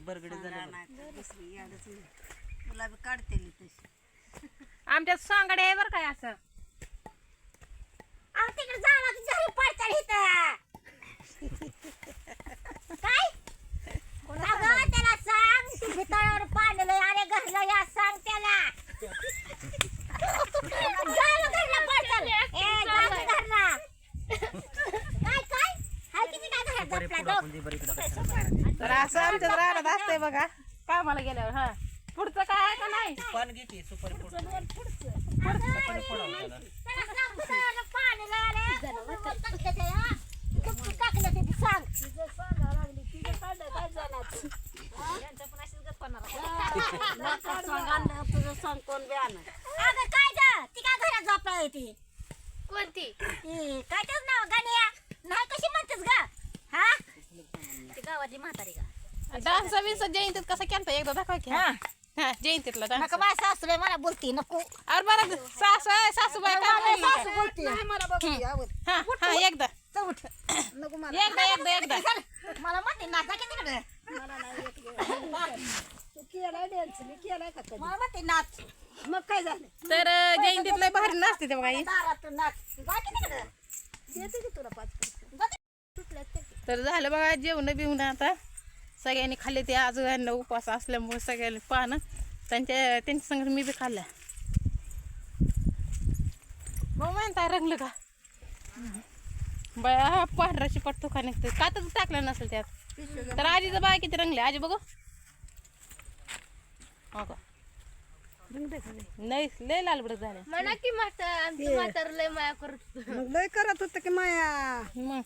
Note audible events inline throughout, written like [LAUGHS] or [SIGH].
बरगडी झालं नाही दुसरी याडच नाही तुला बी काढते मी तशी. आमच्यात सांगाडे आहे बरं काय असं. अहो तिकडे जावा की झरी पडतात इथं. काय? अगं त्याला सांग तू भितळावर पाडलं अरे घरला या सांग त्याला. [LAUGHS] घरला ए जा की घरला काय काय हाय किती काय घरात बरे झोपला पुढं तो आपण दे बरं इकडं कशाला. तर असं आमच्यात राहणार असतंय बघा. कामाला गेल्यावर हा. पुढचं काय आहे का नाही? पान घे की सुपारी अगं, सुपारी हा. ती कोणती? काय तेच नाव? गाण्या? नाही कशी म्हणतेस ग? गावातली म्हातारी का? डान्स बिन्स जयंतीत कसं केलं एकदा दाखवा की. हा. हा, जयंतीतला डान्स. नका माझ्या सासूबाई मला बोलती नको. अरे बरं सासू आहे, सासूबाई काय मला बोलली सासू काय? बोलती मला बघू यावर हा हा एकदा. नको मला. एकदा एकदा एकदा. मला म्हणते नाचा की तिकडे? तू केलाय डान्स मी केलाय का कधी? मला म्हणते नाच. मग काय झालं? तर अं, जयंतीत लय भारी नाचते ते बघा ही. दारात नाच. जा की तिकडे. देते की तुला पाच. तर झालं बघा जेवण बिवणं आता. सगळ्यांनी खाल्ले ते आज यांना उपवास असल्यामुळे सगळ्यांनी पानं. त्यांच्या त्यांच्या संग मी बी खाल्लं मग म्हणता रंगलं का? बया पांढराची पट्टू का निघते का तर टाकलं नसेल त्यात? तर आजीचं बाय किती रंगले आजी बघू. हो का? नाही लय लालबडक झाले म्हणा की म्हातार लय माया करत मग लय करत होतं की माया. मग?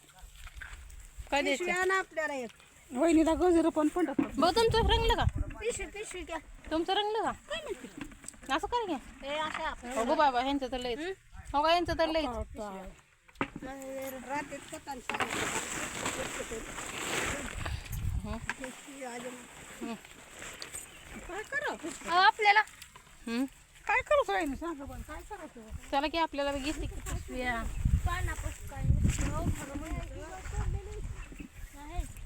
आणा आपल्याला एक. वहिनीला गजर पण पडत बघ तुमचं रंगलं का? पिशवी पिशवी घ्या. तुमचं रंगलं का? असं कर घ्या. ए अशा हो गो बाबा ह्यांचं तर लयच. हो? का यांचं तर रात्रीत काय करा? आपल्याला. हम्म. काय करत वहिनी? सांगा पण काय करत चला की आपल्याला घेतली की पिशव्या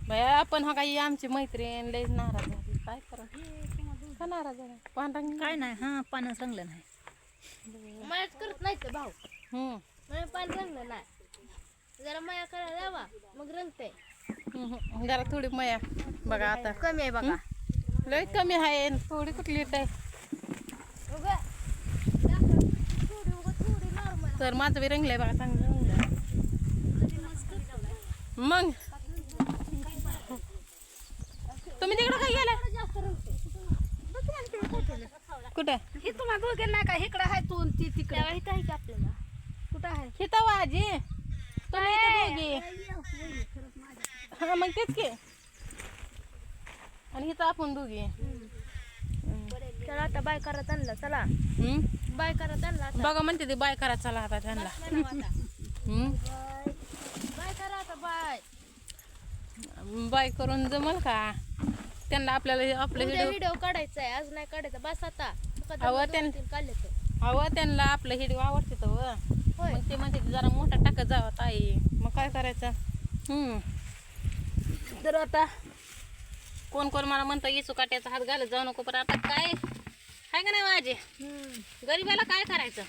बया पण हा काही आमची मैत्रीण लयच नाराज झाली. काय करा? का नाराज झाला? पांढरा काय नाही हा पानच रंगलं नाही. मायाच करत नाही ते भाऊ. हम्म. पान रंगलं नाही. जरा माया करायला लावा मग रंगते हम्म. जरा थोडी मया. बघा आता. कमी आहे बघा. लय कमी आहे थोडी कुठली आहे. उगा. थोडी उगा थोडी नॉर्मल तर माझं बी रंगलंय बघा चांगलं रंगलंय. मग? गेला कुठं? हे तुम्हाला दोघे नाही का? इकडं आहे तू ती तिकडे. त्यावेळी काही की आपल्याला? कुठं आहे? हिता आजी तुम्ही इथं दोघी. हा मग तेच की. आणि हिथं आपण दोघी. चला आता बाय करत आणला चला? बाय करत आणला बघा म्हणते ते बाय करा चला आता त्यांना? बाय करा आता बाय. बाय करून जमल का? त्यांना आपल्याला आपलं उद्या व्हिडिओ काढायचा आहे आज नाही काढायचा. बस आता. अहो, त्यां- काढले अहो त्यांना आपलं हिडिओ आवडते तर व. होय. मग ते म्हणते जरा मोठा टाकत जावा ताई. मग काय करायचं? हम्म. तर आता कोण कोण मला म्हणतं येसू काट्याचा हात घालत जाऊ नको पण आता. काय? आहे का नाही माझे? गरीबाला काय करायचं?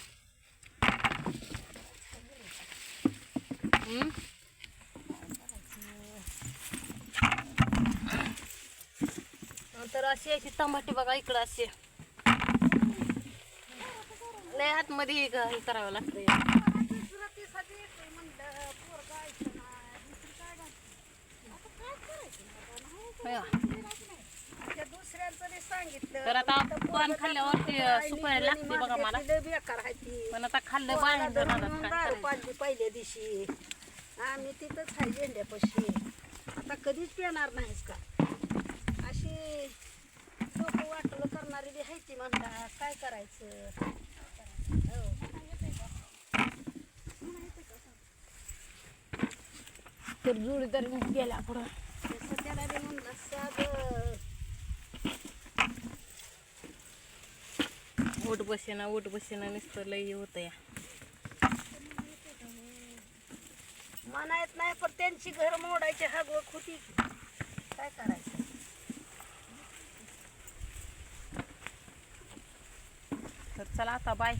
हम्म? तर अशी अशी टमाटे बघा इकडं असे. लय आतमध्ये हे हे करावं लागतंय सांगितलं तर आता पान सुपारी लागते बघा मला. बेकार आहे ती पण आता खाल्लं बाहेर पाजली पहिल्या दिवशी आम्ही तिथंच आहे झेंड्यापाशी आता कधीच पिणार नाहीस का? अशी डोकं वाटलं करणारी बी आहे ती म्हणता काय करायचं? हो. तर जोडीदार गेला पुढं. तसं त्याला बी म्हणलं साधं उठ बसेना उठ बसेना नुसतं लई होतं या. म्हणा येत नाही पण त्यांची घर मोडायची हागवक होती. काय करायचं? चला आता बाय